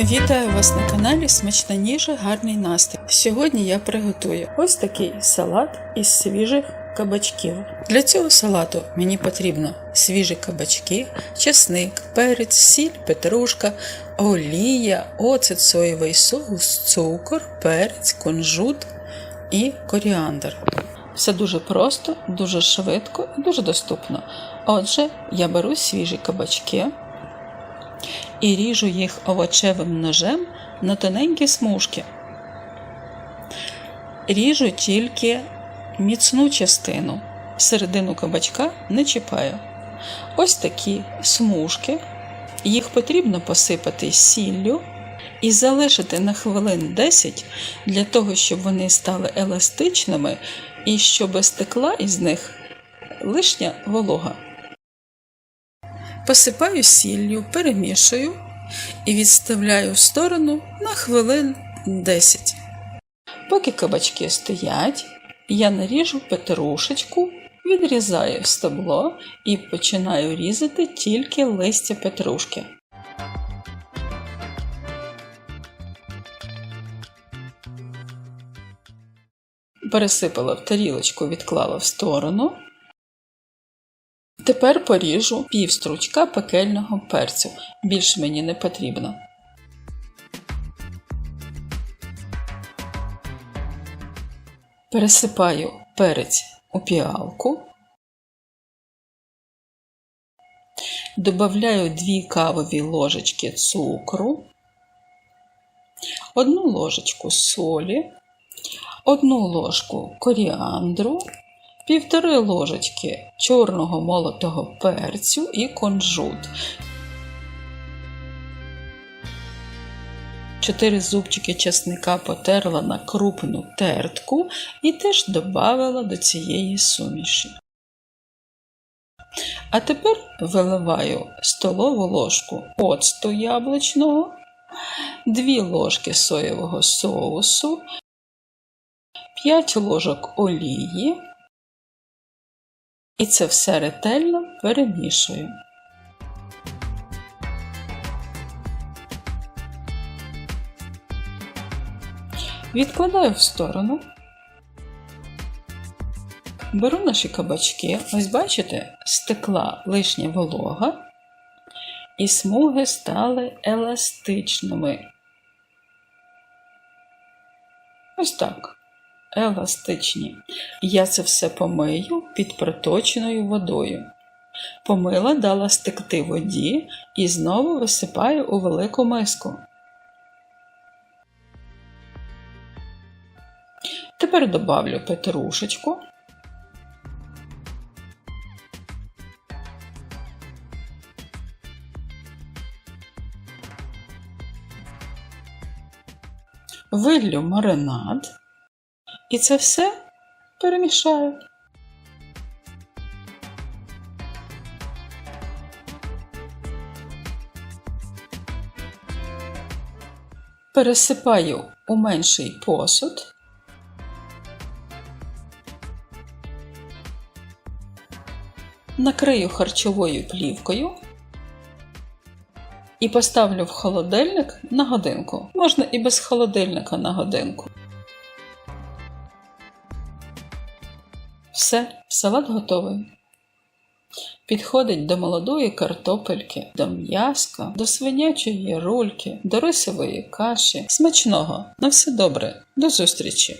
Вітаю вас на каналі Смачна ніжа, гарний настрій. Сьогодні я приготую ось такий салат із свіжих кабачків. Для цього салату мені потрібно свіжі кабачки, чесник, перець, сіль, петрушка, олія, оцет, соєвий соус, цукор, перець, кунжут і коріандр. Все дуже просто, дуже швидко і дуже доступно. Отже, я беру свіжі кабачки і ріжу їх овочевим ножем на тоненькі смужки. Ріжу тільки міцну частину, середину кабачка не чіпаю. Ось такі смужки. Їх потрібно посипати сіллю і залишити на хвилин 10 для того, щоб вони стали еластичними і щоб стекла із них лишня волога. Посипаю сіллю, перемішую і відставляю в сторону на хвилин 10. Поки кабачки стоять, я наріжу петрушечку, відрізаю стебло і починаю різати тільки листя петрушки. Пересипала в тарілочку, відклала в сторону. Тепер поріжу пів стручка пекельного перцю. Більше мені не потрібно. Пересипаю перець у піалку. Добавляю 2 кавові ложечки цукру, 1 ложечку солі, 1 ложку коріандру, півтори ложечки чорного молотого перцю і кунжут. 4 зубчики чесника потерла на крупну тертку і теж додавала до цієї суміші. А тепер виливаю столову ложку оцту яблучного, 2 ложки соєвого соусу, 5 ложок олії. І це все ретельно перемішую. Відкладаю в сторону. Беру наші кабачки, ось бачите, стекла лишня волога, і смуги стали еластичними. Ось так. Еластичні. Я це все помию під проточною водою. Помила, дала стекти воді і знову висипаю у велику миску. Тепер добавлю петрушечку. Виллю маринад. І це все перемішаю. Пересипаю у менший посуд. Накрию харчовою плівкою і поставлю в холодильник на годинку. Можна і без холодильника на годинку. Все, салат готовий. Підходить до молодої картопельки, до м'яска, до свинячої рульки, до рисової каші. Смачного! На все добре, до зустрічі!